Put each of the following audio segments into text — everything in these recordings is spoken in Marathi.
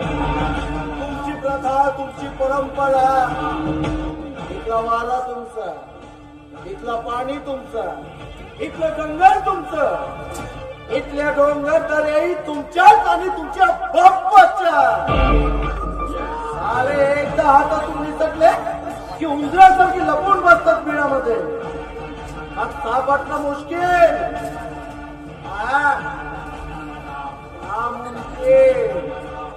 तुमची प्रथा तुमची परंपरा इथला वारा तुमचा इथला पाणी तुमचा इथलं गंगर तुमचं इथल्या डोंगर दर्याही तुमच्याच आणि तुमच्या बाप्पाच्या सारे एकदा हातात तुम्ही सटले की उंदरासारखी लपून बसतात पिण्यामध्ये हात सापडणं मुश्किल हा. नामुमकिन.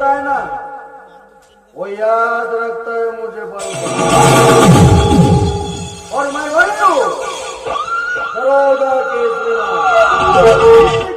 होता है ना वो याद रखता है मुझे और मैं वही हूँ के